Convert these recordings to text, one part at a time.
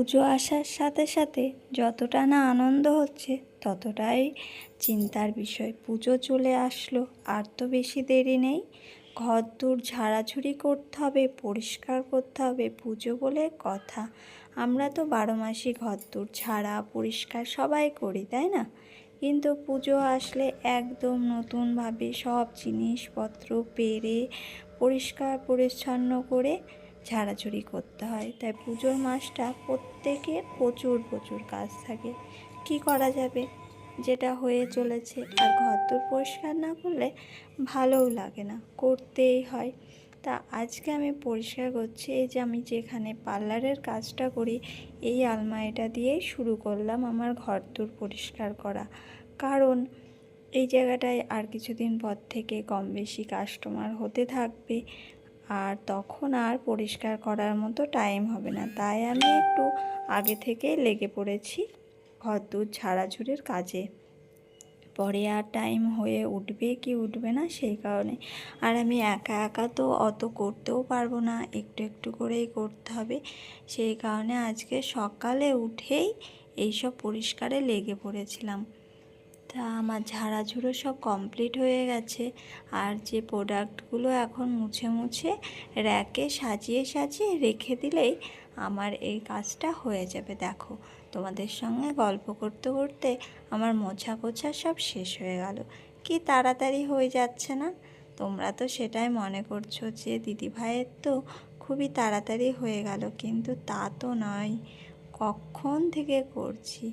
পুজো আসার সাথে সাথে যতটা না আনন্দ হচ্ছে, ততটাই চিন্তার বিষয়। পুজো চলে আসলো, আর তো বেশি দেরি নেই। ঘর দূর ঝাড়াঝুড়ি করতে হবে, পরিষ্কার করতে হবে, পুজো বলে কথা। আমরা তো বারো মাসই ঘর দূর ঝাড়া, পরিষ্কার সবাই করি, তাই না? কিন্তু পুজো আসলে একদম নতুনভাবে সব জিনিসপত্র পেরে, পরিষ্কার, পরিচ্ছন্ন করে ঝাড়াঝুড়ি করতে হয়। তাই পুজোর মাসটা প্রত্যেকের প্রচুর প্রচুর কাজ থাকে। কি করা যাবে? যেটা হয়ে চলেছে আর ঘরদোর পরিষ্কার না করলে ভালোও লাগে না, করতেই হয়। তা আজকে আমি পরিষ্কার করছি, এই যে আমি যেখানে পার্লারের কাজটা করি, এই আলমারিটা দিয়েই শুরু করলাম আমার ঘরদোর পরিষ্কার করা। কারণ এই জায়গাটায় আর কিছুদিন পর থেকে কম বেশি কাস্টমার হতে থাকবে আর তখন আর পরিষ্কার করার মতো টাইম হবে না। তাই আমি একটু আগে থেকে লেগে পড়েছি ঘর দূর ঝাড়াঝুড়ির কাজে। পরে আর টাইম হয়ে উঠবে কি উঠবে না সেই কারণে। আর আমি একা একা তো অত করতেও পারব না, একটু একটু করেই করতে হবে। সেই কারণে আজকে সকালে উঠেই এইসব পরিষ্কারে লেগে পড়েছিলাম। তা আমার ঝাড়াঝুড়ো সব কমপ্লিট হয়ে গেছে। আর যে প্রোডাক্টগুলো এখন মুছে মুছে র্যাকে সাজিয়ে সাজিয়ে রেখে দিলেই আমার এই কাজটা হয়ে যাবে। দেখো, তোমাদের সঙ্গে গল্প করতে করতে আমার মোছা কোছা সব শেষ হয়ে গেল। কি তাড়াতাড়ি হয়ে যাচ্ছে না? তোমরা তো সেটাই মনে করছ যে দিদিভাইয়ের তো খুবই তাড়াতাড়ি হয়ে গেল, কিন্তু তা তো নয়। কখন থেকে করছি?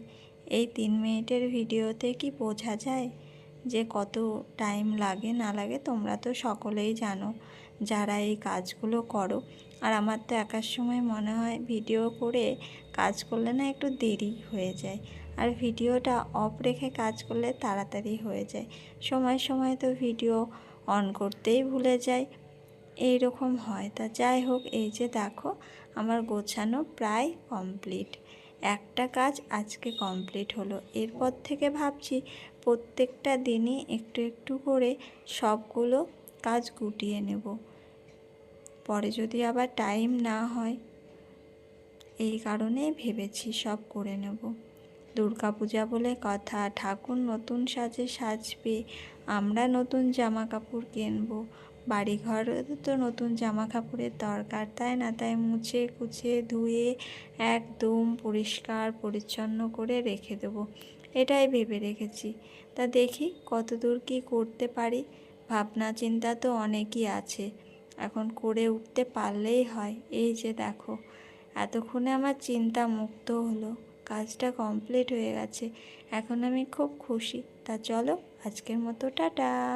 এই তিন মিনিটের ভিডিওতে কি বোঝা যায় যে কত টাইম লাগে, না লাগে? তোমরা তো সকলেই জানো যারা এই কাজগুলো করো। আর আমার তো একার সময় মনে হয় ভিডিও করে কাজ করলে না একটু দেরি হয়ে যায়। আর ভিডিওটা অফ রেখে কাজ করলে তাড়াতাড়ি হয়ে যায়। সময় সময় তো ভিডিও অন করতেই ভুলে যায় এই রকম হয়। তা যাই হোক, এই যে দেখো, আমার গোছানো প্রায় কমপ্লিট একটা কাজ আজকে কমপ্লিট হলো। এরপর থেকে ভাবছি প্রত্যেকটা দিনই একটু একটু করে সবগুলো কাজ গুটিয়ে নেব। পরে যদি আবার টাইম না হয়, এই কারণেই ভেবেছি সব করে নেব। দুর্গা পূজা বলে কথা, ঠাকুর নতুন সাজে সাজবে, আমরা নতুন জামা কাপড় কিনবো বাড়িঘর তো নতুন জামা কাপড়ের দরকার, তাই না? তাই মুছে কুচে ধুয়ে একদম পরিষ্কার পরিচ্ছন্ন করে রেখে দেবো। এটাই ভেবে রেখেছি। তা দেখি কত দূর কী করতে পারি। ভাবনা চিন্তা তো অনেকই আছে। এখন করে উঠতে পারলেই হয়। এই যে দেখো, এতক্ষণে আমার চিন্তা মুক্ত হলো। কাজটা কমপ্লিট হয়ে গেছে। এখন আমি খুব খুশি। তা চলো, আজকের মতো টাটা।